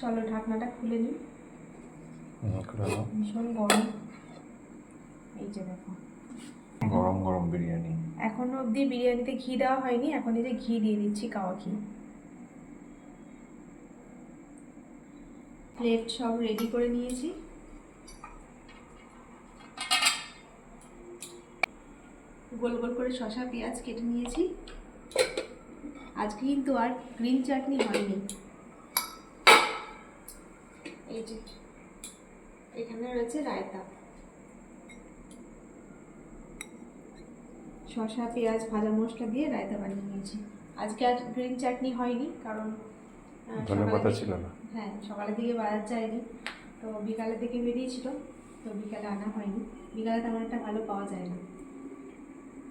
চলো ঢাকনাটা খুলে নিই। ভীষণ গরম। এই যে দেখো। গরম গরম বিরিয়ানি। এখনও অবধি বিরিয়ানিতে ঘি দেওয়া হয়নি এখন এই যে ঘি দিয়ে দিচ্ছি কাওয়া ঘি। প্লেট সব রেডি করে নিয়েছি। গোল গোল করে শসা পেঁয়াজ কেটে নিয়েছি। আজকে কিন্তু আর গ্রিন চাটনি হয়নি। এই যে এখানে রয়েছে রায়তা। শসা পেঁয়াজ ভাজা মশলা দিয়ে রায়তা বানিয়ে নিয়েছি। আজকে আর গ্রিন চাটনি হয়নি কারণ আহ, ধনে সকালের পাতা দিকে- ছিল না। হ্যাঁ সকালের দিকে বাজার যায়নি। তো বিকালের দিকে বেরিয়েছিল তো বিকালে আনা হয়নি। বিকালে তেমন একটা ভালো পাওয়া যায় না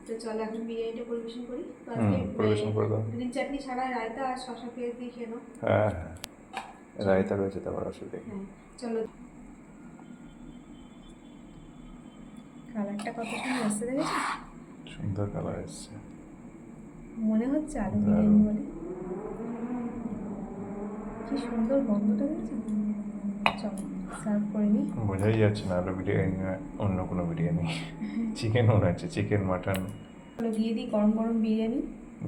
তো চলো এখন বিরিয়ানিটা পরিবেশন করি। তো আজকে পরিবেশন করে দাও। গ্রিন চাটনি ছাড়া রায়তা আর শসা পেঁয়াজ দিয়ে খেয়ে নাও। হ্যাঁ হ্যাঁ। রায়তা রয়েছে হ্যাঁ চলো। কালারটা কত সুন্দর আসছে দেখেছ? সুন্দর কালার এসছে। মনে হচ্ছে আলু বিরিয়ানি বলে। কি সুন্দর গন্ধটা দেখেছ? চলো সার্ভ করে নিই। বোঝাই যাচ্ছে না আলু বিরিয়ানি অন্য কোনো বিরিয়ানি। চিকেন মনে হচ্ছে চিকেন মাটন দিয়ে দিই গরম গরম বিরিয়ানি।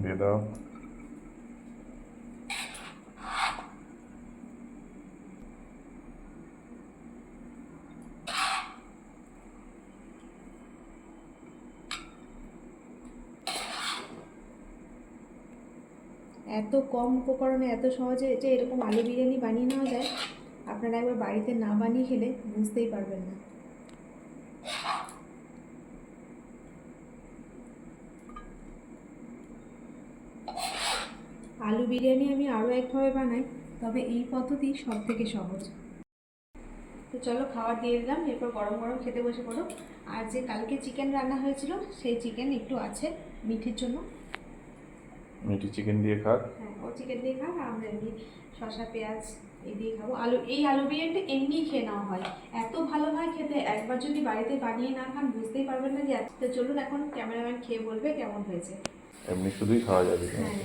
দিয়ে দাও। এত কম উপকরণে এত সহজে যে এরকম আলু বিরিয়ানি বানিয়ে নেওয়া যায়, আপনারা একবার বাড়িতে না বানিয়ে খেলে বুঝতেই পারবেন না। আলু বিরিয়ানি আমি আরও একভাবে বানাই, তবে এই পদ্ধতি সব থেকে সহজ। তো চলো খাবার দিয়ে দিলাম, এরপর গরম গরম খেতে বসে পড়ো। আর যে কালকে চিকেন রান্না হয়েছিল, সেই চিকেন একটু আছে মিঠির জন্য। মিটি চিকেন দিয়ে খাক। হ্যাঁ ও চিকেন দিয়ে খাক আমরা এমনি শসা পেঁয়াজ এই দিয়ে খাব। আলু এই আলু বিরিয়ানিটা এমনি খেয়ে নেওয়া হয়। এত ভালো হয় খেতে একবার যদি বাড়িতে বানিয়ে না খান বুঝতেই পারবেন না যে তো চলুন এখন ক্যামেরাম্যান খেয়ে বলবে কেমন হয়েছে। এমনি শুধুই খাওয়া যাবে। হ্যাঁ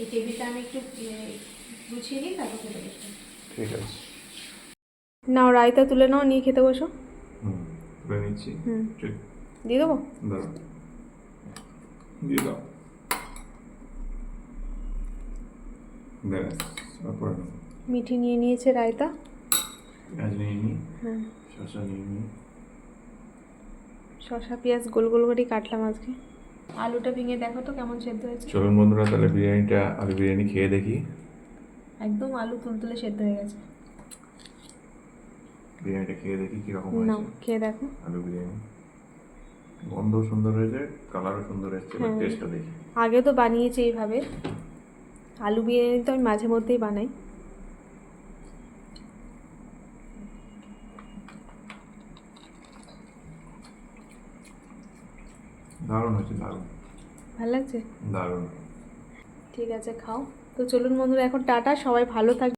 এই টেবিলটা আমি একটু গুছিয়ে নিই তারপর খেতে বসবো। ঠিক আছে। নাও রায়তা তুলে নাও নিয়ে খেতে বসো। হুম তুলে নিচ্ছি। হুম। দিয়ে দেবো? দাও দিয়ে দাও। ব্যাস তারপর মিঠি নিয়ে নিয়েছে রায়তা? পেঁয়াজ নিয়ে নিই হ্যাঁ। শসা নিয়ে নিই শসা পেঁয়াজ গোল গোল করে কাটলাম আজকে। আলুটা ভেঙে দেখো তো কেমন সেদ্ধ হয়েছে। চলুন বন্ধুরা তাহলে বিরিয়ানিটা আলু বিরিয়ানি খেয়ে দেখি। একদম আলু তুলতুলে সেদ্ধ হয়ে গেছে। বিরিয়ানিটা খেয়ে দেখি কীরকম হয়েছে। খেয়ে দেখো। আলু বিরিয়ানি। গন্ধ সুন্দর হয়েছে কালারও সুন্দর হয়েছে হ্যাঁ। টেস্টটা দেখি। আগে তো বানিয়েছি এইভাবে। আলু বিরিয়ানি তো আমি মাঝে মধ্যেই বানাই। দারুণ হয়েছে দারুণ। ভালো লাগছে? দারুণ। ঠিক আছে খাও। তো চলুন বন্ধুরা এখন টাটা সবাই ভালো থাকবে